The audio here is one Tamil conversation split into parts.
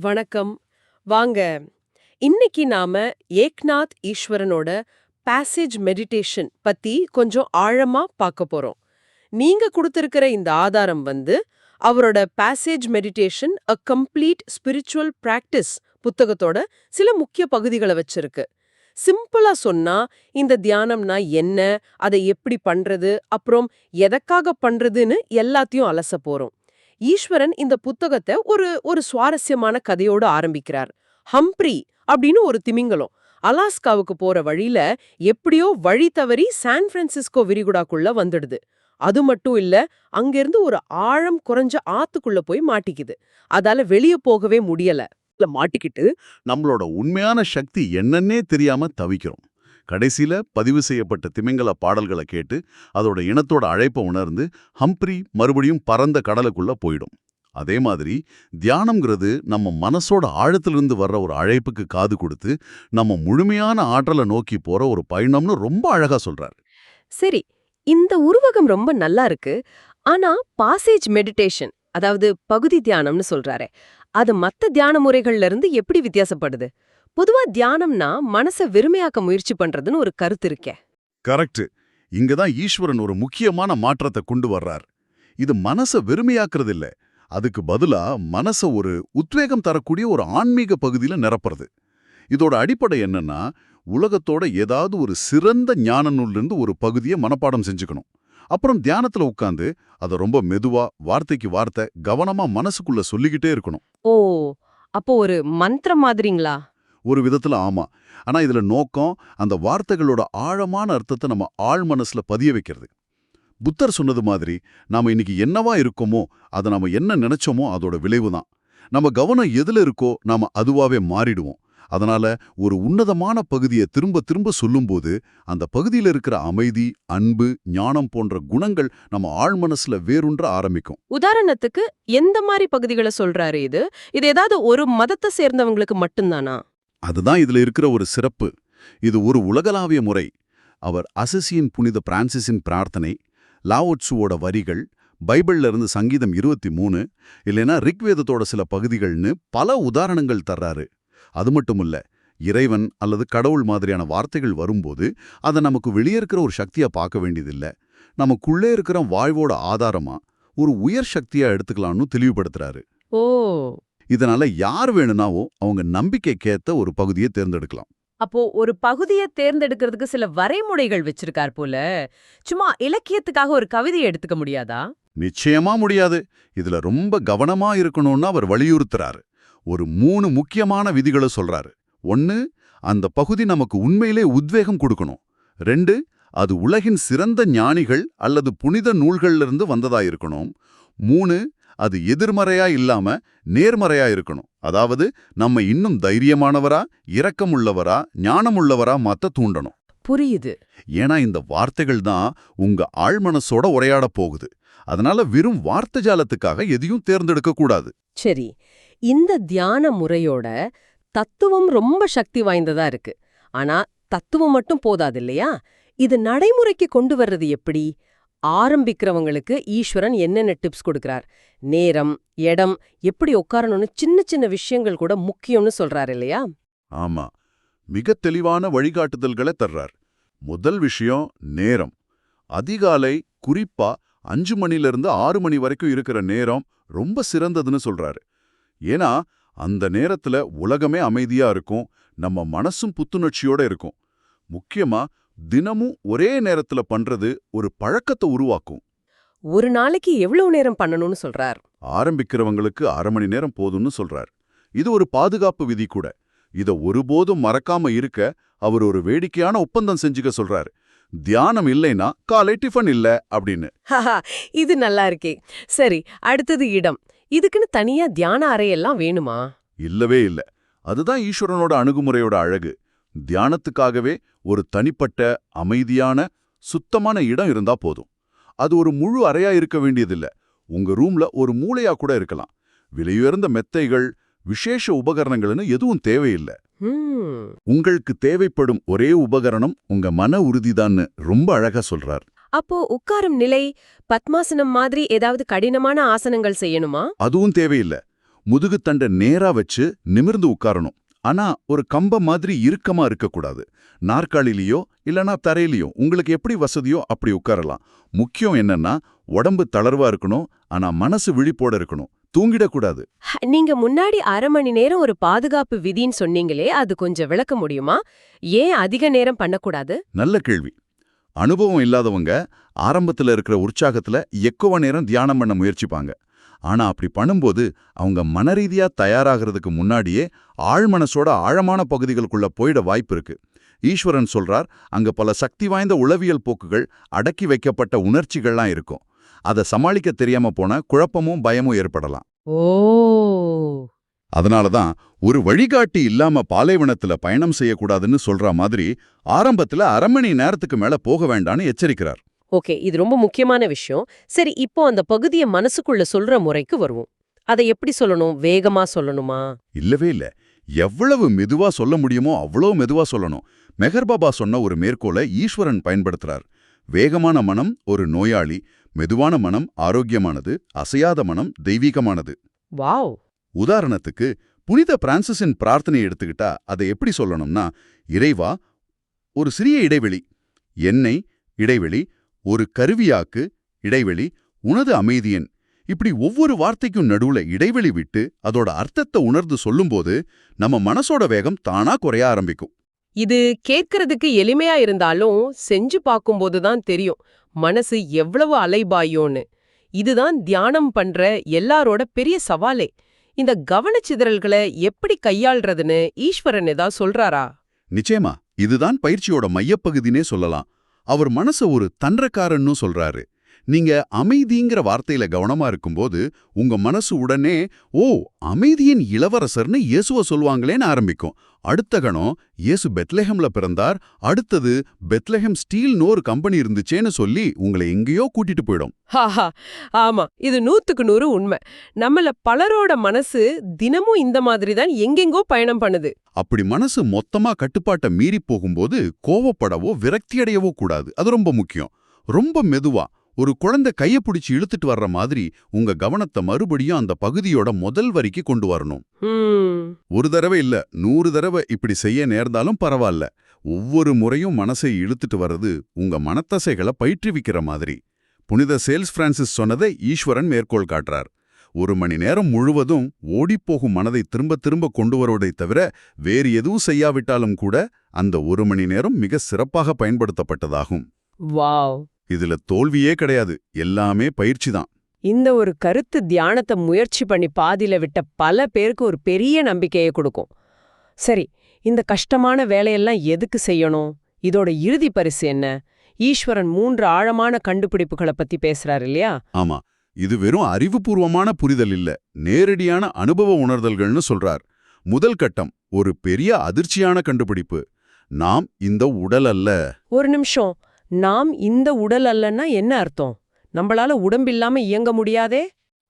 வணக்கம். வாங்க இன்னைக்கு நாம ஏக்நாத் ஈஸ்வரனோட பேசேஜ் மெடிடேஷன் பத்தி கொஞ்சம் ஆழமா பார்க்க போறோம். நீங்க கொடுத்திருக்கிற இந்த ஆதாரம் வந்து அவரோட passage meditation a complete spiritual practice புத்தகத்தோட சில முக்கிய பகுதிகளை வச்சிருக்கு. சிம்பிளா சொன்னா இந்த தியானம்னா என்ன அதை எப்படி பண்றது அப்புறம் எதற்காக பண்றதுன்னு எல்லாத்தையும் அலச போறோம். ஈஸ்வரன் இந்த புத்தகத்தை ஒரு ஒரு சுவாரஸ்யமான கதையோடு ஆரம்பிக்கிறார். ஹம்ப்ரி அப்படின்னு ஒரு திமிங்கலம். அலாஸ்காவுக்கு போற வழியில எப்படியோ வழி தவறி சான் பிரான்சிஸ்கோ விரிகுடாக்குள்ள வந்துடுது. அது மட்டும் இல்ல அங்கிருந்து ஒரு ஆழம் குறைஞ்ச ஆத்துக்குள்ள போய் மாட்டிக்குது. அதால வெளிய போகவே முடியல. மாட்டிக்கிட்டு நம்மளோட உண்மையான சக்தி என்னன்னே தெரியாம தவிக்கிறோம். கடைசியில பதிவு செய்யப்பட்ட திமிங்கல பாடல்களை கேட்டு அதோட இனத்தோட அழைப்பை உணர்ந்து ஹம்ப்ரி மறுபடியும் பரந்த கடலுக்குள்ள போயிடும். அதே மாதிரி தியானம்ங்கிறது நம்ம மனசோட ஆழத்திலிருந்து வர்ற ஒரு அழைப்புக்கு காது கொடுத்து நம்ம முழுமையான ஆற்றலை நோக்கி போற ஒரு பயணம்னு ரொம்ப அழகா சொல்றாரு. சரி இந்த உருவகம் ரொம்ப நல்லா இருக்கு. ஆனா பாசேஜ் மெடிடேஷன் அதாவது பகுதி தியானம்னு சொல்றாரே அது மத்த தியான முறைகள்ல இருந்து எப்படி வித்தியாசப்படுது? பொதுவா தியானம்னா மனச வெறுமையாக்க முயற்சி பண்றதுன்னு ஒரு கருத்து இருக்கே. கரெக்ட் இங்கதான் ஈஸ்வரன் ஒரு முக்கியமான மாற்றத்தை கொண்டு வர்றார். இது மனச வெறுமையாக்குறது இல்ல அதுக்கு பதிலா மனச ஒரு உத்வேகம் தரக்கூடிய ஒரு ஆன்மீக பகுதியில நிரப்புறது. இதோட அடிப்படை என்னன்னா உலகத்தோட ஏதாவது ஒரு சிறந்த ஞான நூல்லிருந்து ஒரு பகுதியை மனப்பாடம் செஞ்சுக்கணும். அப்புறம் தியானத்துல உட்காந்து அதை ரொம்ப மெதுவா வார்த்தைக்கு வார்த்தை கவனமா மனசுக்குள்ள சொல்லிக்கிட்டே இருக்கணும். ஓ அப்போ ஒரு மந்திரம் மாதிரிங்களா? ஒரு விதத்துல ஆமா. ஆனா இதுல நோக்கம் அந்த வார்த்தைகளோட ஆழமான அர்த்தத்தை நம்ம ஆழ் மனசில் பதிய வைக்கிறது. புத்தர் சொன்னது மாதிரி நாம இன்னைக்கு என்னவா இருக்கோமோ அதை நாம என்ன நினைச்சோமோ அதோட விளைவு தான். நம்ம கவனம் எதுல இருக்கோ நாம அதுவாவே மாறிடுவோம். அதனால ஒரு உன்னதமான பகுதியை திரும்ப திரும்ப சொல்லும்போது அந்த பகுதியில இருக்கிற அமைதி அன்பு ஞானம் போன்ற குணங்கள் நம்ம ஆழ்மனசுல வேறுன்ற ஆரம்பிக்கும். உதாரணத்துக்கு எந்த மாதிரி பகுதிகளை சொல்றாரு இது? இது ஏதாவது ஒரு மதத்தை சேர்ந்தவங்களுக்கு மட்டும்தானா? அதுதான் இதுல இருக்கிற ஒரு சிறப்பு. இது ஒரு உலகளாவிய முறை. அவர் அசிசியின் புனித பிரான்சிஸின் பிரார்த்தனை லாவோட்ஸுவோட வரிகள் பைபிள்ல இருந்து சங்கீதம் இருபத்தி மூணு இல்லைன்னா ரிக்வேதத்தோட சில பகுதிகள்னு பல உதாரணங்கள் தர்றாரு. அது மட்டும் இல்ல இறைவன் அல்லது கடவுள் மாதிரியான வார்த்தைகள் வரும்போது அதை நமக்கு வெளியே இருக்கிற ஒரு சக்தியா பார்க்க வேண்டியதில்லை. நமக்குள்ளே இருக்கிற வாழ்வோட ஆதாரமா ஒரு உயர் சக்தியா எடுத்துக்கலாம்னு தெளிவுபடுத்துறாரு. ஓ! இதனால யார் வேணும்னாவும் அவங்க நம்பிக்கைக்கேத்த ஒரு பகுதியை தேர்ந்தெடுக்கலாம். அப்போ ஒரு பகுதியை தேர்ந்தெடுக்கிறதுக்கு சில வரைமுறைகள் வச்சிருக்கார் போல. சும்மா இலக்கியத்துக்காக ஒரு கவிதையை எடுத்துக்க முடியாதா? நிச்சயமா முடியாது. இதுல ரொம்ப கவனமா இருக்கணும்னு அவர் வலியுறுத்துறாரு. ஒரு மூணு முக்கியமான விதிகளை சொல்றாரு. ஒன்னு அந்த பகுதி நமக்கு உண்மையிலே உத்வேகம் கொடுக்கணும். ரெண்டு அது உலகின் சிறந்த ஞானிகள் அல்லது புனித நூல்கள்ல இருந்து வந்ததா இருக்கணும். மூணு அது எதிர்மறையா இல்லாம நேர்மறையா இருக்கணும். அதாவது நம்ம இன்னும் தைரியமானவரா இரக்கமுள்ளவரா ஞானமுள்ளவரா மாத்த தூண்டணும். புரியுது. ஏன்னா இந்த வார்த்தைகள் தான் உங்க ஆழ்மனசோட உரையாட போகுது. அதனால வெறும் வார்த்தை ஜாலத்துக்காக எதையும் தேர்ந்தெடுக்க கூடாது. சரி. இந்த தியான முறையோட தத்துவம் ரொம்ப சக்தி வாய்ந்ததா இருக்கு. ஆனா தத்துவம் மட்டும் போதாது இல்லையா? இது நடைமுறைக்கு கொண்டு வர்றது எப்படி? ஆரம்பிக்கிறவங்களுக்கு ஈஸ்வரன் என்னென்ன டிப்ஸ் கொடுக்கறார்? நேரம் இடம் எப்படி உட்காரணும்னு சின்ன சின்ன விஷயங்கள் கூட முக்கியம்னு சொல்றாரு இல்லையா? ஆமா. மிக தெளிவான வழிகாட்டுதல்களை தர்றார். முதல் விஷயம் நேரம். அதிகாலை குறிப்பா அஞ்சு மணிலிருந்து ஆறு மணி வரைக்கும் இருக்கிற நேரம் ரொம்ப சிறந்ததுன்னு சொல்றாரு. ஏன்னா அந்த நேரத்துல உலகமே அமைதியா இருக்கும். நம்ம மனசும் புத்துணர்ச்சியோட இருக்கும். முக்கியமா தினமும் ஒரே நேரத்துல பண்றது ஒரு பழக்கத்தை உருவாக்கும். ஒரு நாளைக்கு எவ்வளவு நேரம் பண்ணணும்னு சொல்றார்? ஆரம்பிக்கிறவங்களுக்கு அரை மணி நேரம் போதும்னு சொல்றார். இது ஒரு பாதுகாப்பு விதி கூட. இத ஒருபோதும் மறக்காம இருக்க அவர் ஒரு வேடிக்கையான ஒப்பந்தம் செஞ்சுக்க சொல்றாரு. தியானம் இல்லைன்னா காலை டிஃபன் இல்ல அப்படின்னு. இது நல்லா இருக்கே. சரி அடுத்தது இடம். இதுக்குன்னு தனியா தியான அறையெல்லாம் வேணுமா? இல்லவே இல்ல. அதுதான் ஈஸ்வரனோட அணுகுமுறையோட அழகு. தியானத்துக்காகவே ஒரு தனிப்பட்ட அமைதியான சுத்தமான இடம் இருந்தா போதும். அது ஒரு முழு அறையா இருக்க வேண்டியதில்ல. உங்க ரூம்ல ஒரு மூளையா கூட இருக்கலாம். விலையுயர்ந்த மெத்தைகள் விசேஷ உபகரணங்கள்னு எதுவும் தேவையில்லை. உங்களுக்கு தேவைப்படும் ஒரே உபகரணம் உங்க மன உறுதிதான்னு ரொம்ப அழகா சொல்றார். அப்போ உட்காரும் நிலை பத்மாசனம் மாதிரி ஏதாவது கடினமான ஆசனங்கள் செய்யணுமா? அதுவும் தேவையில்லை. முதுகுத்தண்டை நேரா வச்சு நிமிர்ந்து உட்காரணும். ஆனா ஒரு கம்ப மாதிரி இறுக்கமா இருக்கக்கூடாது. நாற்காலிலேயோ இல்லனா தரையிலையோ உங்களுக்கு எப்படி வசதியோ அப்படி உட்காரலாம். முக்கியம் என்னன்னா உடம்பு தளர்வா இருக்கணும் ஆனா மனசு விழிப்போட இருக்கணும். தூங்கிடக்கூடாது. நீங்க முன்னாடி அரை மணி நேரம் ஒரு பாதுகாப்பு விதின்னு சொன்னீங்களே அது கொஞ்சம் விளக்க முடியுமா? ஏன் அதிக நேரம் பண்ணக்கூடாது? நல்ல கேள்வி. அனுபவம் இல்லாதவங்க ஆரம்பத்துல இருக்கிற உற்சாகத்துல எக்கோவ நேரம் தியானம் பண்ண முயற்சிப்பாங்க. ஆனா அப்படி பண்ணும்போது அவங்க மனரீதியா தயாராகிறதுக்கு முன்னாடியே ஆழ்மனசோட ஆழமான பகுதிகளுக்குள்ள போயிட வாய்ப்பு இருக்கு. ஈஸ்வரன் சொல்றார் அங்க பல சக்தி வாய்ந்த உளவியல் போக்குகள் அடக்கி வைக்கப்பட்ட உணர்ச்சிகள்லாம் இருக்கும். அதை சமாளிக்க தெரியாம போன குழப்பமும் பயமும் ஏற்படலாம். ஓ! அதனால தான் ஒரு வழிகாட்டி இல்லாம பாலைவனத்துல பயணம் செய்யக்கூடாதுன்னு சொல்ற மாதிரி ஆரம்பத்துல அரை மணி நேரத்துக்கு மேல போக வேண்டான்னு எச்சரிக்கிறார். ஓகே இது ரொம்ப முக்கியமான விஷயம். சரி இப்போ அந்த பகுதியை மனசுக்குள்ள சொல்ற முறைக்கு வருவோம். அதை எப்படி சொல்லணும்? வேகமா சொல்லணுமா? இல்லவே இல்ல. எவ்வளவு மெதுவா சொல்ல முடியுமோ அவ்வளோ மெதுவா சொல்லணும். மெஹர் பாபா சொன்ன ஒரு மேற்கோளை ஈஸ்வரன் பயன்படுத்துறார். வேகமான மனம் ஒரு நோயாளி மெதுவான மனம் ஆரோக்கியமானது அசையாத மனம் தெய்வீகமானது. வாவ்! உதாரணத்துக்கு புனித பிரான்சிஸின் பிரார்த்தனை எடுத்துக்கிட்டா அதை எப்படி சொல்லணும்னா இறைவா ஒரு சிறிய இடைவெளி என்னை இடைவெளி ஒரு கருவியாக்கு இடைவெளி உனது அமைதியன். இப்படி ஒவ்வொரு வார்த்தைக்கும் நடுவுல இடைவெளி விட்டு அதோட அர்த்தத்தை உணர்ந்து சொல்லும்போது நம்ம மனசோட வேகம் தானா குறைய ஆரம்பிக்கும். இது கேட்கறதுக்கு எளிமையா இருந்தாலும் செஞ்சு பார்க்கும்போது தான் தெரியும் மனசு எவ்வளவு அலைபாயோன்னு இதுதான் தியானம் பண்ற எல்லாரோட பெரிய சவாலே. இந்த கவனச்சிதறல்களை எப்படி கையாள்றதுன்னு ஈஸ்வரன் ஏதாவது சொல்றாரா? நிச்சயமா இதுதான் பயிற்சியோட மையப்பகுதினே சொல்லலாம். அவர் மனச ஒரு தன்றக்காரன்னு சொல்றாரு. நீங்க அமைதிங்கிற வார்த்தையில கவனமா இருக்கும்போது உங்க மனசு உடனே ஓ அமைதியின் இளவரசர்னு இயேசுவ சொல்வாங்களேன்னு ஆரம்பிக்கும். அடுத்த கணம் இயேசு பெத்லஹெம்ல பிறந்தார். அடுத்தது பெத்லஹெம் ஸ்டீல்னு ஒரு கம்பெனி இருந்துச்சேன்னு சொல்லி உங்களை எங்கேயோ கூட்டிட்டு போயிடும். ஆமா இது நூத்துக்கு நூறு உண்மை. நம்மள பலரோட மனசு தினமும் இந்த மாதிரி தான் எங்கெங்கோ பயணம் பண்ணுது. அப்படி மனசு மொத்தமா கட்டுப்பாட்டை மீறி போகும்போது கோவப்படவோ விரக்தியடையவோ கூடாது. அது ரொம்ப முக்கியம். ரொம்ப மெதுவா ஒரு குழந்தை கைய பிடிச்சு இழுத்துட்டு வர்ற மாதிரி உங்க கவனத்தை மறுபடியும் அந்த பகுதியோட முதல் வரிக்கு கொண்டு வரணும். ஒரு தடவை இல்ல நூறு தடவை இப்படி செய்ய நேர்ந்தாலும் பரவாயில்ல ஒவ்வொரு முறையும் மனசை இழுத்துட்டு வர்றது உங்க மனத்தசைகளை பயிற்றுவிக்கிற மாதிரி. புனித சேல்ஸ் பிரான்சிஸ் சொன்னதை ஈஸ்வரன் மேற்கோள் காட்டுறார். ஒரு மணி நேரம் முழுவதும் ஓடிப்போகும் மனதை திரும்ப திரும்ப கொண்டு வருவதை தவிர வேறு எதுவும் செய்யாவிட்டாலும் கூட அந்த ஒரு மணி நேரம் மிக சிறப்பாக பயன்படுத்தப்பட்டதாகும். வாவ். இதுல தோல்வியே கிடையாது. எல்லாமே பயிற்சிதான். இந்த ஒரு கருத்து தியானத்தை முயற்சி பண்ணி பாதியில விட்ட பல பேருக்கு ஒரு பெரிய நம்பிக்கையை கொடுக்கும். சரி இந்த கஷ்டமான வேலையெல்லாம் எதுக்கு செய்யணும்? இதோட இறுதி பரிசு என்ன? ஈஸ்வரன் மூன்று ஆழமான கண்டுபிடிப்புகளை பத்தி பேசுறாரு இல்லையா? ஆமா இது வெறும் அறிவுபூர்வமான புரிதல் இல்ல நேரடியான அனுபவ உணர்தல்கள்னு சொல்றார். முதல் கட்டம் ஒரு பெரிய அதிர்ச்சியான கண்டுபிடிப்பு. நாம் இந்த உடல் அல்ல. ஒரு நிமிஷம் நாம் இந்த உடல் அல்லன்னா என்ன அர்த்தம்? நம்மளால உடம்பில்லாம இயங்க முடியாதே?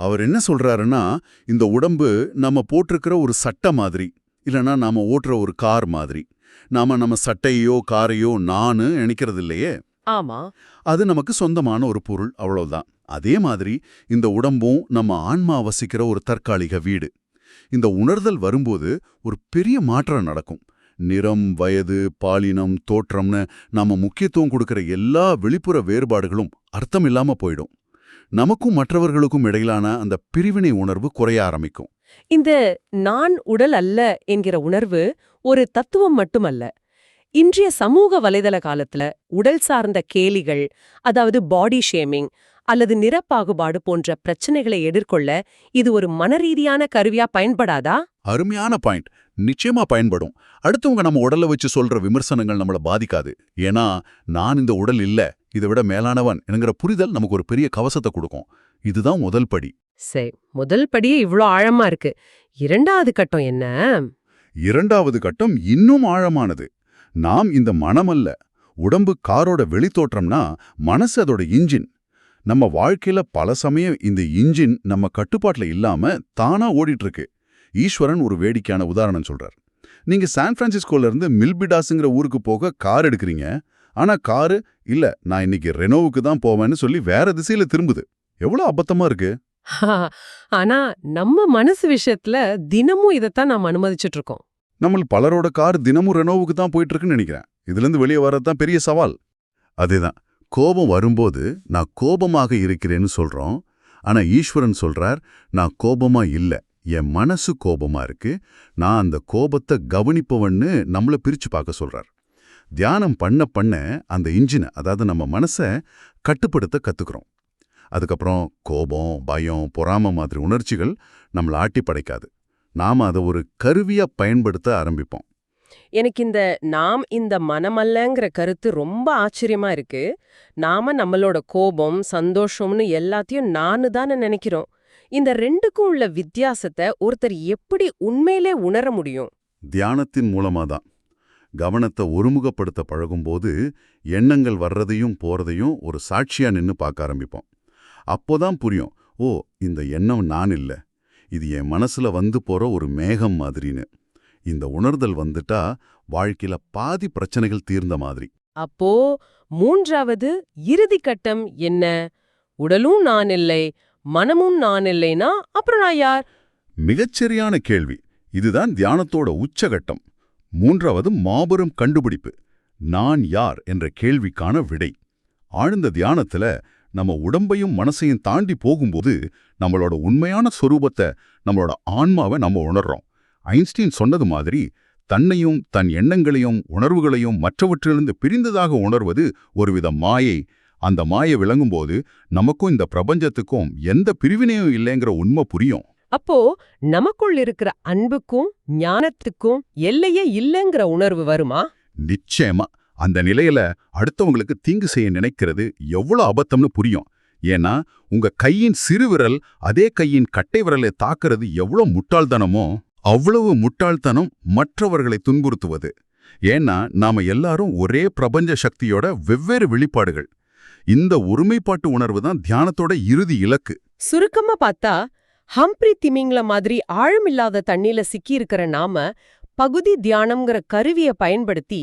அவர் என்ன சொல்றாருன்னா இந்த உடம்பு நம்ம போட்டிருக்கிற ஒரு சட்டை மாதிரி இல்லனா நாம ஓட்டுற ஒரு கார் மாதிரி. நாம நம்ம சட்டையோ காரையோ நானு நினைக்கிறது இல்லையே? ஆமா. அது நமக்கு சொந்தமான ஒரு பொருள் அவ்வளவுதான். அதே மாதிரி இந்த உடம்பும் நம்ம ஆன்மா வசிக்கிற ஒரு தற்காலிக வீடு. இந்த உணர்தல் வரும்போது ஒரு பெரிய மாற்றம் நடக்கும். நிறம் வயது பாலினம் தோற்றம்னு நாம முக்கியத்துவம் கொடுக்கிற எல்லா வெளிப்புற வேறுபாடுகளும் அர்த்தமில்லாம போயிடும். நமக்கும் மற்றவர்களுக்கும் இடையிலான அந்த பிரிவினை உணர்வு குறைய ஆரம்பிக்கும். இந்த நான் உடல் அல்ல என்கிற உணர்வு ஒரு தத்துவம் மட்டுமல்ல. இன்றைய சமூக வலைதள காலத்துல உடல் சார்ந்த கேலிகள் அதாவது பாடி ஷேமிங் அல்லது நிறப்பாகுபாடு போன்ற பிரச்சனைகளை எதிர்கொள்ள இது ஒரு மனரீதியான கருவியா பயன்படாதா? அருமையான பாயிண்ட். நிச்சயமா பயன்படும். அடுத்தவங்க நம்ம உடலை வச்சு சொல்ற விமர்சனங்கள் நம்மள பாதிக்காது. ஏன்னா நான் இந்த உடல் இல்ல இதை விட மேலானவன் என்கிற புரிதல் நமக்கு ஒரு பெரிய கவசத்தை கொடுக்கும். இதுதான் முதல் படி. சரி முதல் படியே இவ்ளோ ஆழமா இருக்கு. இரண்டாவது கட்டம் என்ன? இரண்டாவது கட்டம் இன்னும் ஆழமானது. நாம் இந்த மனமல்ல உடம்பு காரோட வெளித்தோற்றம்னா மனசு அதோட இன்ஜின். நம்ம வாழ்க்கையில பல சமயம் இந்த இன்ஜின் நம்ம கட்டுப்பாட்டுல இல்லாம தானா ஓடிட்டு இருக்கு ஈஸ்வரன் ஒரு வேடிக்கையான உதாரணம் சொல்றார். நீங்க சான் பிரான்சிஸ்கோல இருந்து மில்பிடாஸுங்கிற ஊருக்கு போக கார் எடுக்கிறீங்க. ஆனா காரு இல்ல நான் இன்னைக்கு ரெனோவுக்கு தான் போவேன்னு சொல்லி வேற திசையில திரும்புது. எவ்வளவு அபத்தமா இருக்கு? ஆனா நம்ம மனசு விஷயத்துல தினமும் இதைத்தான் நாம் அனுமதிச்சுட்டு இருக்கோம் நம்ம பலரோட கார் தினமும் ரெனோவுக்கு தான் போயிட்டு இருக்குன்னு நினைக்கிறேன் இதுலேருந்து வெளியே வர்றது பெரிய சவால். அதேதான். கோபம் வரும்போது நான் கோபமாக இருக்கிறேன்னு சொல்றோம். ஆனா ஈஸ்வரன் சொல்றார் நான் கோபமா இல்ல. என் மனசு கோபமா இருக்கு. நான் அந்த கோபத்தை கவனிப்பவன்னு நம்மள பிரிச்சு பார்க்க சொல்றார். தியானம் பண்ண பண்ண அந்த இன்ஜினை அதாவது நம்ம மனசை கட்டுப்படுத்த கற்றுக்குறோம் அதுக்கப்புறம் கோபம் பயம் பொறாம மாதிரி உணர்ச்சிகள் நம்மள ஆட்டி படைக்காது நாம அதை ஒரு கருவியா பயன்படுத்த ஆரம்பிப்போம். எனக்கு இந்த நாம் இந்த மனமல்லங்கிற கருத்து ரொம்ப ஆச்சரியமா இருக்கு. நாம நம்மளோட கோபம் சந்தோஷம்னு எல்லாத்தையும் நானு தானே நினைக்கிறோம். இந்த ரெண்டுக்கும் உள்ள வித்தியாசத்தை ஒருத்தர் எப்படி உண்மையிலே உணர முடியும்? தியானத்தின் மூலமா தான். கவனத்தை ஒருமுகப்படுத்த பழகும்போது எண்ணங்கள் வர்றதையும் போறதையும் ஒரு சாட்சியா நின்னு பார்க்க ஆரம்பிப்போம். அப்போதான் புரியும் ஓ இந்த எண்ணம் நான் இல்ல. இது என் மனசுல வந்து போற ஒரு மேகம் மாதிரின்னு. இந்த உணர்தல் வந்துட்டா வாழ்க்கையில பாதி பிரச்சனைகள் தீர்ந்த மாதிரி. அப்போ மூன்றாவது இறுதி கட்டம் என்ன? உடலும் நான் இல்லை மனமும் நான் இல்லைனா அப்புறம் நான் யார்? மிகச்சரியான கேள்வி. இதுதான் தியானத்தோட உச்சகட்டம். மூன்றாவது மாபெரும் கண்டுபிடிப்பு. நான் யார் என்ற கேள்விக்கான விடை. ஆழ்ந்த தியானத்துல நம்ம உடம்பையும் மனசையும் தாண்டி போகும்போது நம்மளோட உண்மையான சொரூபத்தை நம்மளோட ஆன்மாவை நம்ம உணர்றோம். ஐன்ஸ்டீன் சொன்னது மாதிரி தன்னையும் தன் எண்ணங்களையும் உணர்வுகளையும் மற்றவற்றிலிருந்து பிரிந்ததாக உணர்வது ஒருவித மாயை. அந்த மாயை விளங்கும்போது நமக்கும் இந்த பிரபஞ்சத்துக்கும் எந்த பிரிவினையும் இல்லைங்கிற உண்மை புரியும். அப்போ நமக்குள் இருக்கிற அன்புக்கும் ஞானத்துக்கும் எல்லையே இல்லைங்கிற உணர்வு வருமா? நிச்சயமா. அந்த நிலையில அடுத்தவங்களுக்கு தீங்கு செய்ய நினைக்கிறது எவ்வளவு அபத்தம்னு புரியும். ஏன்னா உங்க கையின் சிறுவிரல் அதே கையின் கட்டை விரலை தாக்குறது எவ்வளவு முட்டாள்தனமோ. அவ்வளவு முட்டாள்தனம் மற்றவர்களை துன்புறுத்துவது. ஏன்னா நாம எல்லாரும் ஒரே பிரபஞ்ச சக்தியோட வெவ்வேறு வெளிப்பாடுகள். இந்த ஒருமைப்பாட்டு உணர்வு தான் தியானத்தோட இறுதி இலக்கு. சுருக்கமா பார்த்தா ஹம்ப்ரி திமிங்ல மாதிரி ஆழமில்லாத தண்ணில சிக்கி இருக்கிற நாம பகுதி தியானம்ங்கிற கருவியை பயன்படுத்தி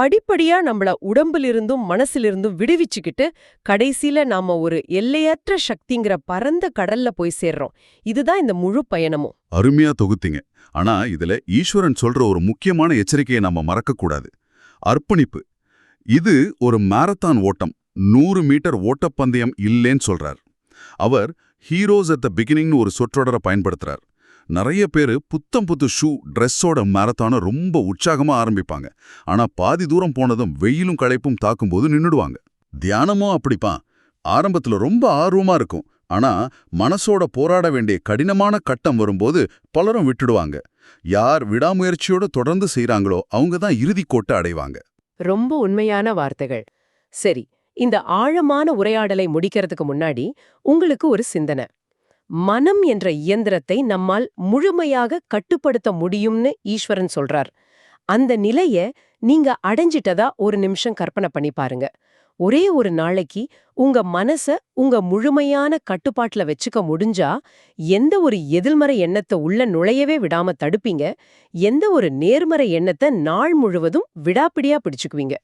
படிப்படியா நம்மள உடம்பிலிருந்தும் மனசிலிருந்தும் விடுவிச்சுக்கிட்டு கடைசியில நாம ஒரு எல்லையற்ற சக்திங்கிற பரந்த கடல்ல போய் சேர்றோம். இதுதான் இந்த முழு பயணமும். அருமையா தொகுத்தீங்க. ஆனா இதுல ஈஸ்வரன் சொல்ற ஒரு முக்கியமான எச்சரிக்கையை நாம மறக்கக்கூடாது. அர்ப்பணிப்பு. இது ஒரு மாரத்தான் ஓட்டம். நூறு மீட்டர் ஓட்டப்பந்தயம் இல்லைன்னு சொல்றார். அவர் ஹீரோஸ் அட் த பிகினிங்னு ஒரு சொற்றொடரை பயன்படுத்துறார். நிறைய பேர் புத்தம் புத்து ஷூ ட்ரெஸ்ஸோட மேரத்தானை ரொம்ப உற்சாகமா ஆரம்பிப்பாங்க. ஆனா பாதி தூரம் போனதும் வெயிலும் களைப்பும் தாக்கும்போது நின்னுடுவாங்க. தியானமும் அப்படிப்பான் ஆரம்பத்துல ரொம்ப ஆர்வமா இருக்கும். ஆனா மனசோட போராட வேண்டிய கடினமான கட்டம் வரும்போது பலரும் விட்டுடுவாங்க. யார் விடாமுயற்சியோட தொடர்ந்து செய்கிறாங்களோ அவங்க தான் இறுதி கோட்டை அடைவாங்க. ரொம்ப உண்மையான வார்த்தைகள். சரி இந்த ஆழமான உரையாடலை முடிக்கிறதுக்கு முன்னாடி உங்களுக்கு ஒரு சிந்தனை. மனம் என்ற இயந்திரத்தை நம்மால் முழுமையாக கட்டுப்படுத்த முடியும்னு ஈஸ்வரன் சொல்றார். அந்த நிலைய நீங்க அடைஞ்சிட்டதா ஒரு நிமிஷம் கற்பனை பண்ணி பாருங்க. ஒரே ஒரு நாளைக்கு உங்க மனச உங்க முழுமையான கட்டுப்பாட்டுல வச்சுக்க முடிஞ்சா எந்த ஒரு எதிர்மறை எண்ணத்தை உள்ள நுழையவே விடாம தடுப்பீங்க. எந்த ஒரு நேர்மறை எண்ணத்தை நாள் முழுவதும் விடாப்பிடியா பிடிச்சுக்குவீங்க.